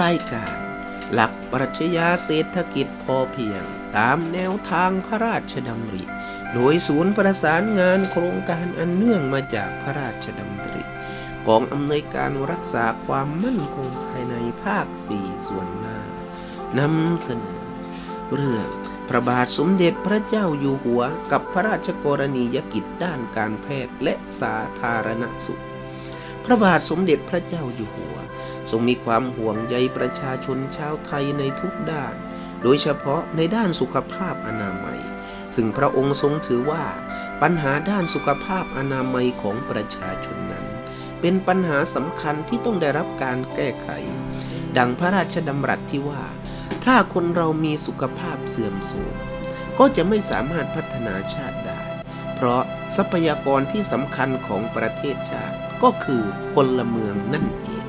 รายการ หลักปรัชญาเศรษฐกิจพอเพียง ตามแนวทางพระราชดำริ โดยศูนย์ประสานงานโครงการอันเนื่องมาจากพระราชดำริกองอำนวยการรักษาความมั่นคงภายในภาคสี่ส่วนหน้านำเสนอ เรื่องพระบาทสมเด็จพระเจ้าอยู่หัวกับพระราชกรณียกิจด้านการแพทย์และสาธารณสุข พระบาทสมเด็จพระเจ้าอยู่หัว ทรงมีความห่วงใยประชาชนชาวไทยในทุกด้าน โดยเฉพาะในด้านสุขภาพอนามัย ซึ่งพระองค์ทรงถือว่า ปัญหาด้านสุขภาพอนามัยของประชาชนนั้น เป็นปัญหาสำคัญที่ต้องได้รับการแก้ไข ดังพระราชดำรัสที่ว่า ถ้าคนเรามีสุขภาพเสื่อมโทรมก็จะไม่สามารถพัฒนาชาติได้ เพราะทรัพยากรที่สำคัญของประเทศชาติ ก็คือพลเมืองนั่นเอง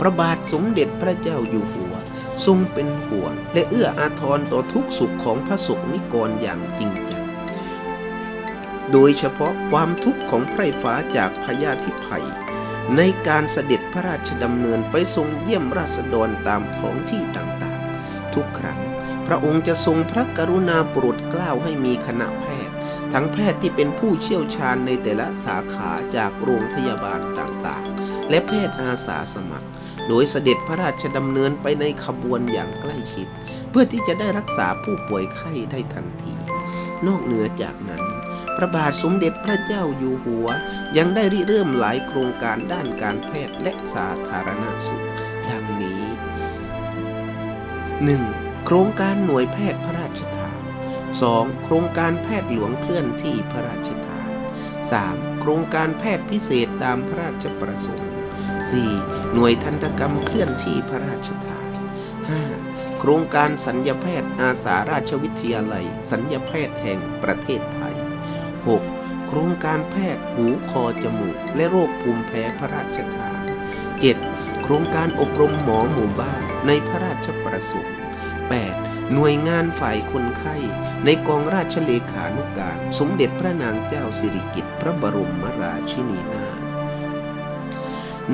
พระบาทสมเด็จพระเจ้าอยู่หัว ทรงเป็นห่วงและเอื้ออาทรต่อทุกสุขของพระสงฆ์นิกรอย่างจริงจัง โดยเฉพาะความทุกข์ของไพร่ฟ้าจากพญาธิภัย ในการเสด็จพระราชดำเนินไปทรงเยี่ยมราษฎรตามท้องที่ต่างๆ ทุกครั้ง พระองค์จะทรงพระกรุณาโปรดเกล้าให้มีคณะแพทย์ ทั้งแพทย์ที่เป็นผู้เชี่ยวชาญในแต่ละสาขาจากโรงพยาบาลต่างๆ และแพทย์อาสาสมัคร โดยเสด็จพระราชดำเนินไปในขบวนอย่างใกล้ชิด เพื่อที่จะได้รักษาผู้ป่วยไข้ได้ทันที นอกเหนือจากนั้น พระบาทสมเด็จพระเจ้าอยู่หัว ยังได้ริเริ่มหลายโครงการด้านการแพทย์และสาธารณสุข ดังนี้ 1. โครงการหน่วยแพทย์พระราชท 2. โครงการแพทย์หลวงเคลื่อนที่พระราชทาน 3. โครงการแพทย์พิเศษตามพระราชประสงค์ 4. หน่วยทันตกรรมเคลื่อนที่พระราชทาน 5. โครงการสัญญาแพทย์อาสาราชวิทยาลัย สัญญาแพทย์แห่งประเทศไทย 6. โครงการแพทย์หูคอจมูก และโรคภูมิแพ้พระราชทาน 7. โครงการอบรมหมอหมู่บ้านในพระราชประสงค์ 8. หน่วยงานฝ่ายคนไข้ ในกองราชเลขานุกการ สมเด็จพระนางเจ้าสิริกิติ์พระบรมราชินีนาถ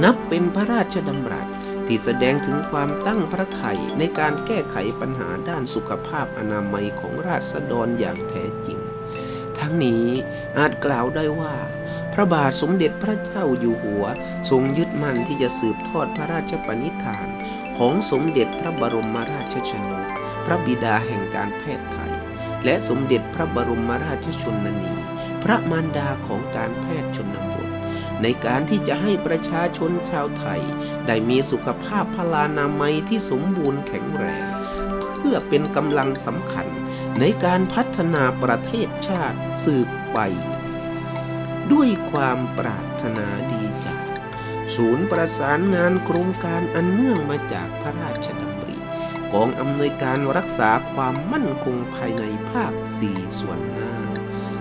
นับเป็นพระราชดำรัสที่แสดงถึงความตั้งพระไถ่ในการแก้ไขปัญหาด้านสุขภาพอนามัยของราษฎรอย่างแท้จริง ทั้งนี้อาจกล่าวได้ว่า พระบาทสมเด็จพระเจ้าอยู่หัว ทรงยึดมั่นที่จะสืบทอดพระราชปณิธาน ของสมเด็จพระบรมราชชนก พระบิดาแห่งการแพทย์ไทย และสมเด็จพระบรมราชชนนี พระมารดาของการแพทย์ชนบท ในการที่จะให้ประชาชนชาวไทย ได้มีสุขภาพพลานามัยที่สมบูรณ์แข็งแรง เพื่อเป็นกำลังสำคัญในการพัฒนาประเทศชาติสืบไป ด้วยความปรารถนาดีจาก ศูนย์ประสานงานโครงการอันเนื่องมาจากพระราชดำ กองอำนวยการรักษาความมั่นคงภายในภาค 4 ส่วนหน้า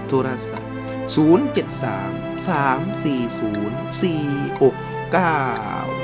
โทรศัพท์ 073 340 469